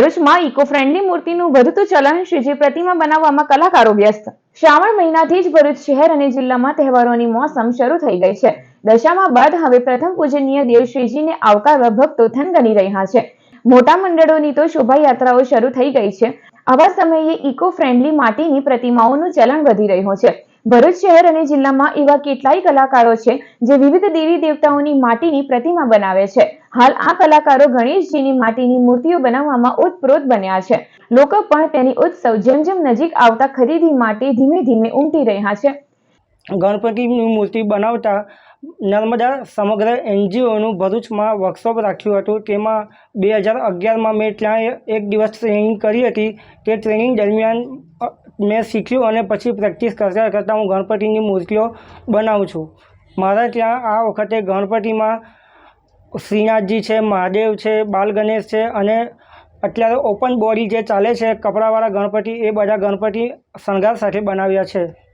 ભરૂચમાં eco friendly મૂર્તિનું વધતું ચલણ શ્રીજી પ્રતિમા બનાવવામાં કલાકારો વ્યસ્ત. શ્રાવણ મહિનાથી જ ભરૂચ શહેર અને જિલ્લામાં તહેવારોની મોસમ શરૂ થઈ ગઈ છે. દશામાં બાદ હવે પ્રથમ પૂજનીય દેવ શ્રીજીને આવકારવા ભક્તો થનગની રહ્યા છે. મોટા મંડળોની તો શોભાયાત્રાઓ શરૂ થઈ ગઈ છે. આવા સમયે ઇકો ફ્રેન્ડલી માટીની પ્રતિમાઓનું ચલણ વધી રહ્યું છે. ભરૂચ શહેર અને જિલ્લામાં એવા કેટલાય કલાકારો છે જે વિવિધ દેવી દેવતાઓની માટીની પ્રતિમા બનાવે છે. હાલ આ કલાકારો ગણેશજીની માટીની મૂર્તિઓ બનાવવામાં ઓતપ્રોત બન્યા છે. લોકો પણ તેની ઉત્સવ જેમ જેમ નજીક આવતા ખરીદી માટે ધીમે ધીમે ઉમટી રહ્યા છે. ગણપતિની મૂર્તિ બનાવતા નર્મદા સમગ્ર એનજીઓનું ભરૂચમાં વર્કશોપ રાખ્યું હતું. તેમાં બે હજાર અગિયારમાં મેં ત્યાં એક દિવસ ટ્રેનિંગ કરી હતી. તે ટ્રેનિંગ દરમિયાન મેં શીખ્યું અને પછી પ્રેક્ટિસ કરતાં કરતાં હું ગણપતિની મૂર્તિઓ બનાવું છું. મારા ત્યાં આ વખતે ગણપતિમાં શ્રીનાથજી છે, મહાદેવ છે, બાલ ગણેશ છે અને અત્યારે ઓપન બોડી જે ચાલે છે, કપડાવાળા ગણપતિ, એ બધા ગણપતિ શણગાર સાથે બનાવ્યા છે.